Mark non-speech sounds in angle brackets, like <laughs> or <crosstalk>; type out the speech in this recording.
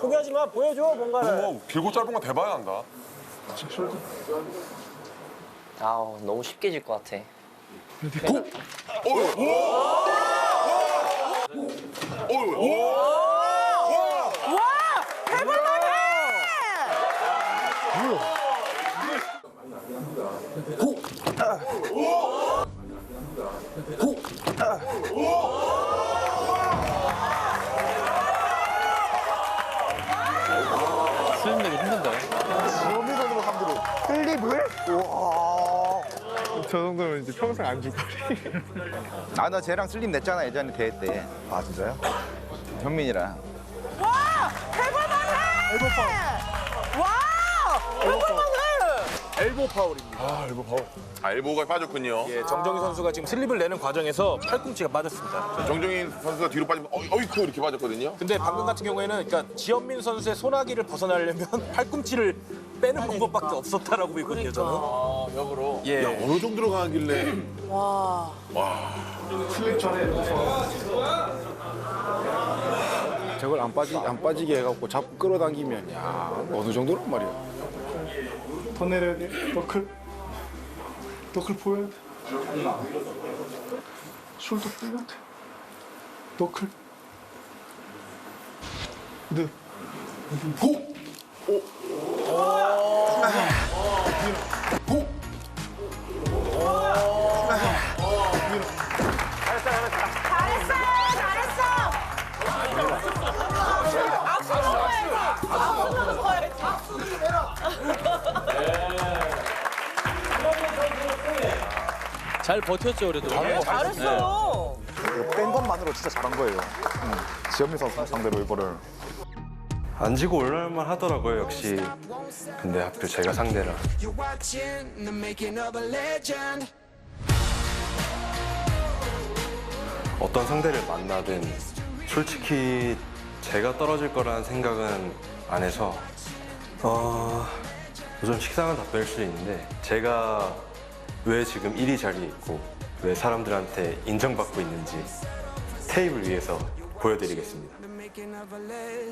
포기하지 마. 보여줘 뭔가를. 뭐 길고 짧은 건 대봐야 한다. 아우 너무 쉽게 질 것 같아. 수입 내기 힘든데. 지원민선으로 3드로. 슬립을? 우와. 저 정도면 이제 평생 안 줄 거리. 아, 나 쟤랑 슬립 냈잖아, 예전에 대회 때. 아, 진짜요? 현민이랑. 와! 해볼만해! 엘보파. 와! 해볼만해! 엘보 파울입니다. 아, 일부 파울. 아, 일부가 빠졌군요. 예, 정정희 선수가 지금 슬립을 내는 과정에서 팔꿈치가 빠졌습니다. 정종인 선수가 뒤로 빠지면 어이, 어이쿠 이렇게 빠졌거든요. 근데 방금 같은 경우에는 그러니까 지현민 선수의 소나기를 벗어나려면 <laughs> 팔꿈치를 빼는 방법밖에 없었다라고 보이거든요, 저는. 역으로. 예. 어느 정도로 가길래 <clears throat> 와. 저걸 안 빠지 안 빠지게 해갖고 잡고 끌어당기면 야 어느 정도란 말이야. 더 내려야 돼. 너클. 너클 보여야 돼. 숄더 보여야 돼. 너클. 네. 잘했 잘 버텼죠 그래도. 잘했어! 뺀 것만으로 진짜 잘한 거예요. 음, 지현민 선수 상대로 이거를. 안 지고 올라올만 하더라고요 역시 근데 하필 제가 상대라. 어떤 상대를 만나든 솔직히 제가 떨어질 거라는 생각은 안 해서 어... 좀 식상한 답변일 수도 있는데 제가 왜 지금 1위 자리에 있고 왜 사람들한테 인정받고 있는지 테이블 위에서 보여드리겠습니다